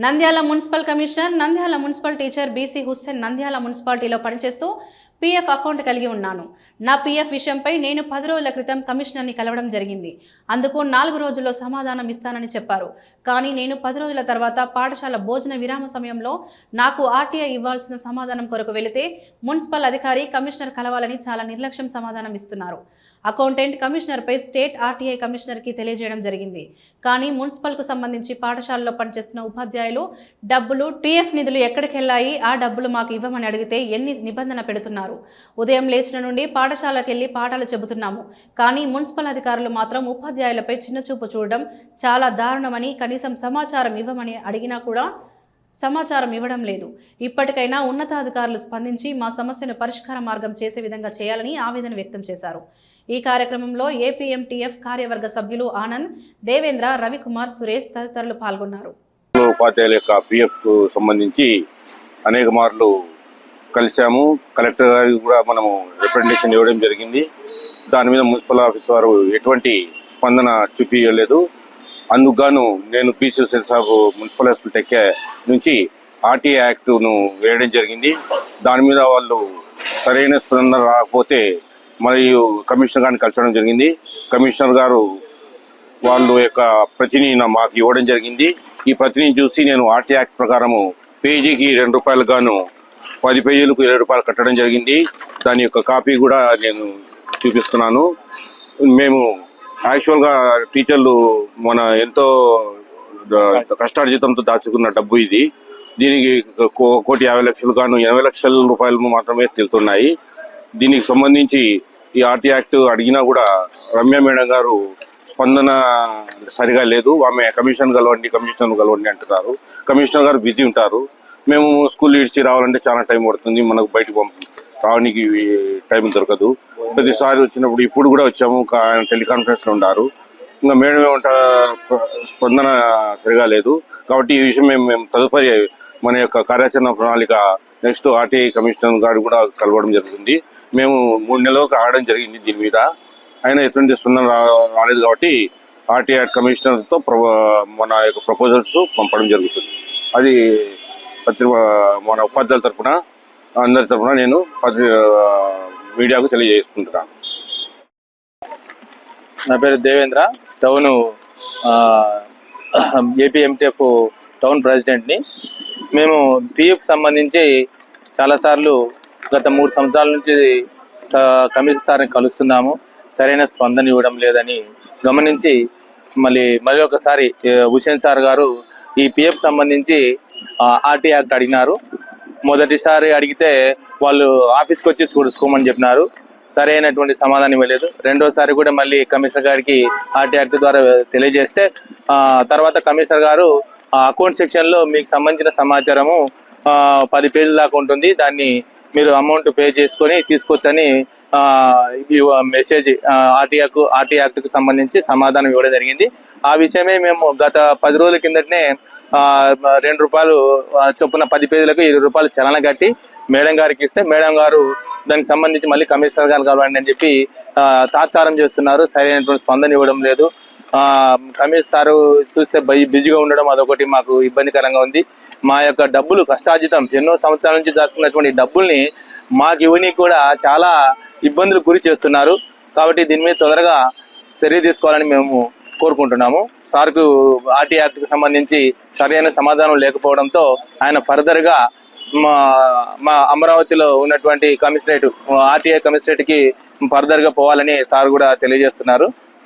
Nandyal municipal commissioner Nandyal municipal teacher BC Hussain Nandyal మున్సిపాలిటీలో పనిచేస్తూ PF account కలిగి ఉన్నాను. నా పీఎఫ్ విషయంపై నేను పది రోజుల క్రితం కమిషనర్ని కలవడం జరిగింది. అందుకు నాలుగు రోజుల్లో సమాధానం ఇస్తానని చెప్పారు. కానీ నేను పది రోజుల తర్వాత పాఠశాల భోజన విరామ సమయంలో నాకు ఆర్టీఐ ఇవ్వాల్సిన సమాధానం కొరకు వెళితే మున్సిపల్ అధికారి కమిషనర్ కలవాలని చాలా నిర్లక్ష్యం సమాధానం ఇస్తున్నారు. అకౌంటెంట్ కమిషనర్పై స్టేట్ ఆర్టీఐ కమిషనర్కి తెలియజేయడం జరిగింది. కానీ మున్సిపల్కు సంబంధించి పాఠశాలలో పనిచేస్తున్న ఉపాధ్యాయులు డబ్బులు టీఎఫ్ నిధులు ఎక్కడికి వెళ్ళాయి ఆ డబ్బులు మాకు ఇవ్వమని అడిగితే ఎన్ని నిబంధన పెడుతున్నారు? ఉదయం లేచిన నుండి పాఠశాలకు వెళ్ళి పాఠాలు చెబుతున్నాము. కానీ మున్సిపల్ అధికారులు మాత్రం ఉపాధ్యాయులపై చిన్నచూపు చూడడం చాలా దారుణమని కనీసం సమాచారం ఇవ్వమని అడిగినా కూడా సమాచారం ఇవ్వడం లేదు. ఇప్పటికైనా ఉన్నతాధికారులు స్పందించి మా సమస్యను పరిష్కార మార్గం చేసే విధంగా చేయాలని ఆవేదన వ్యక్తం చేశారు. ఈ కార్యక్రమంలో ఏపీఎంటీఎఫ్ కార్యవర్గ సభ్యులు ఆనంద్ దేవేంద్ర రవికుమార్ సురేష్ తదితరులు పాల్గొన్నారు. ఉపాధ్యాయుల యొక్క పిఎఫ్ సంబంధించి అనేక మార్లు కలిశాము. కలెక్టర్ గారికి కూడా మనము రిప్రజెంటేషన్ ఇవ్వడం జరిగింది. దాని మీద మున్సిపల్ ఆఫీస్ వారు ఎటువంటి స్పందన చూపించలేదు అందుకు నేను పీసీ సాబ్ మున్సిపల్ హాస్పిటల్ టెక్కే నుంచి ఆర్టీ యాక్ట్ను వేయడం జరిగింది. దాని మీద వాళ్ళు సరైన స్పందన రాకపోతే మరియు కమిషనర్ గారిని కలచడం జరిగింది. కమిషనర్ గారు వాళ్ళు యొక్క ప్రతిని మాకు ఇవ్వడం జరిగింది. ఈ ప్రతిని చూసి నేను ఆర్టీ యాక్ట్ ప్రకారము పేజీకి రెండు రూపాయలు గాను పది పేజీలకు ఇరవై రూపాయలు కట్టడం జరిగింది. దాని యొక్క కాపీ కూడా నేను చూపిస్తున్నాను. మేము యాక్చువల్గా టీచర్లు మన ఎంతో కష్టార్జితంతో దాచుకున్న డబ్బు ఇది. దీనికి కో- కోటి యాభై లక్షలు గాను ఎనభై లక్షల రూపాయలు మాత్రమే తెలుతున్నాయి దీనికి సంబంధించి ఈ ఆర్టీ యాక్ట్ అడిగినా కూడా రమ్య మేడం గారు స్పందన సరిగా లేదు. ఆమె కమిషన్ కలవండి కమిషనర్ కలవండి అంటున్నారు. కమిషనర్ గారు బిజీ ఉంటారు. మేము స్కూల్ ఇడిచి రావాలంటే చాలా టైం పడుతుంది మనకు బయటకు పంప రావడానికి టైం దొరకదు. ప్రతిసారి వచ్చినప్పుడు ఇప్పుడు కూడా వచ్చాము ఆయన టెలికాన్ఫరెన్స్లో ఉన్నారు. ఇంకా మేడం ఏమంట స్పందన సరిగా లేదు. కాబట్టి ఈ విషయం మేము మేము తదుపరి మన యొక్క కార్యాచరణ ప్రణాళిక నెక్స్ట్ ఆర్టీఐ కమిషనర్ గారు కూడా కలవడం జరుగుతుంది. మేము మూడు నెలలకు ఆడడం జరిగింది దీని మీద. అయినా ఎటువంటి స్పందన రాలేదు కాబట్టి ఆర్టీఐ కమిషనర్తో ప్ర- మన యొక్క ప్రపోజల్స్ పంపడం జరుగుతుంది. అది పత్రి మన ఉపాధ్యాయుల తరపున అందరి తరపున నేను పత్రి మీడియాకు తెలియజేసుకుంటున్నాను నా పేరు దేవేంద్ర. టౌన్ ఏపీఎంటీఎఫ్ టౌన్ ప్రెసిడెంట్ని. మేము పిఎఫ్ సంబంధించి చాలాసార్లు గత మూడు సంవత్సరాల నుంచి కమిషన్ కమిషనర్ సార్ని కలుస్తున్నాము. సరైన స్పందన ఇవ్వడం లేదని గమనించి మళ్ళీ మరొకసారి ఒకసారి హుసేన్ సార్ గారు ఈ పిఎఫ్ సంబంధించి ఆర్టీ యాక్ట్ అడిగినారు. మొదటిసారి అడిగితే వాళ్ళు ఆఫీస్కి వచ్చి చూసుకోమని చెప్పినారు. సరైనటువంటి సమాధానం ఇవ్వలేదు. రెండోసారి కూడా మళ్ళీ కమిషనర్ గారికి ఆర్టీ యాక్ట్ ద్వారా తెలియజేస్తే ఆ, తర్వాత కమిషనర్ గారు అకౌంట్ సెక్షన్లో మీకు సంబంధించిన సమాచారము పది పేజీల దాకా ఉంటుంది. దాన్ని మీరు అమౌంట్ పే చేసుకొని తీసుకొచ్చని ఈ మెసేజ్ ఆర్టీ యాక్ట్ ఆర్టీ యాక్ట్కు సంబంధించి సమాధానం ఇవ్వడం జరిగింది. ఆ విషయమే మేము గత పది రోజుల కిందటనే రెండు రూపాయలు చొప్పున పది పేజీలకు ఇరవై రూపాయలు చలన కట్టి మేడం గారికి ఇస్తే మేడం గారు దానికి సంబంధించి మళ్ళీ కమిషనర్ గారు కలవండి అని చెప్పి తాత్సారం చేస్తున్నారు. సరైనటువంటి స్పందన ఇవ్వడం లేదు. కమిషనర్ చూస్తే బై- బిజీగా ఉండడం అదొకటి మాకు ఇబ్బందికరంగా ఉంది. మా యొక్క డబ్బులు కష్టార్జితం. ఎన్నో సంవత్సరాల నుంచి దాచుకున్నటువంటి డబ్బుల్ని మాకు ఇవ్వని కూడా చాలా ఇబ్బందులు గురి చేస్తున్నారు. కాబట్టి దీని మీద తొందరగా చర్య తీసుకోవాలని మేము కోరుకుంటున్నాము. సార్కు ఆర్టీ యాక్ట్కి సంబంధించి సరైన సమాధానం లేకపోవడంతో ఆయన ఫర్దర్గా మా మా అమరావతిలో ఉన్నటువంటి కమిషనరేట్ ఆర్టీఐ కమిషనరేట్కి ఫర్దర్గా పోవాలని సార్ కూడా తెలియజేస్తున్నారు.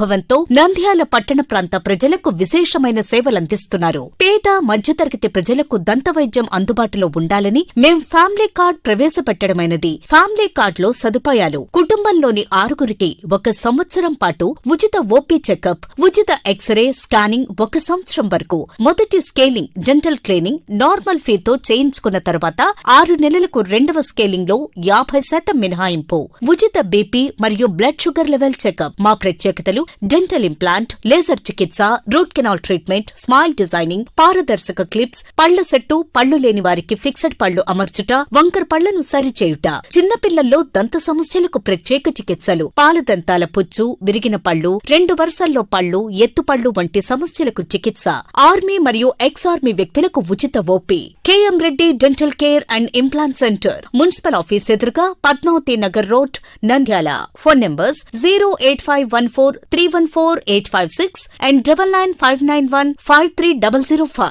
అనుభవంతో నంద్యాల పట్టణ ప్రాంత ప్రజలకు విశేషమైన సేవలందిస్తున్నారు. పేద మధ్యతరగతి ప్రజలకు దంతవైద్యం అందుబాటులో ఉండాలని మేం ఫ్యామిలీ కార్డ్ ప్రవేశపెట్టడమైనది. ఫ్యామిలీ కార్డ్లో సదుపాయాలు కుటుంబంలోని ఆరుగురికి ఒక సంవత్సరం పాటు ఉచిత ఓపీ చెకప్ ఉచిత ఎక్స్రే స్కానింగ్ ఒక సంవత్సరం వరకు. మొదటి స్కేలింగ్ డెంటల్ క్లీనింగ్ నార్మల్ ఫీతో చేయించుకున్న తర్వాత ఆరు నెలలకు రెండవ స్కేలింగ్లో యాభై శాతం మినహాయింపు. ఉచిత బీపీ మరియు బ్లడ్ షుగర్ లెవెల్ చెకప్. మా ప్రత్యేకతలు డెంటల్ ఇంప్లాంట్ లేజర్ చికిత్స root canal treatment smile designing పారదర్శక క్లిప్స్ పళ్ళ సెట్టు పళ్ళు లేని వారికి ఫిక్సెడ్ పళ్ళు అమర్చుట వంకర పళ్ళను సరిచేయుట. చిన్నపిల్లల్లో దంత సమస్యలకు ప్రత్యేక చికిత్సలు పాలదంతాల పుచ్చు విరిగిన పళ్ళు రెండు వరుసల్లో పళ్ళు ఎత్తుపళ్ళు వంటి సమస్యలకు చికిత్స. ఆర్మీ మరియు ఎక్స్ ఆర్మీ వ్యక్తులకు ఉచిత OP KM Reddy dental care and implant centre municipal office ఎదురుగా Padmavathi Nagar road Nandyal. Phone numbers zero eight five one four three one four eight five six and double nine five nine one five three double zero five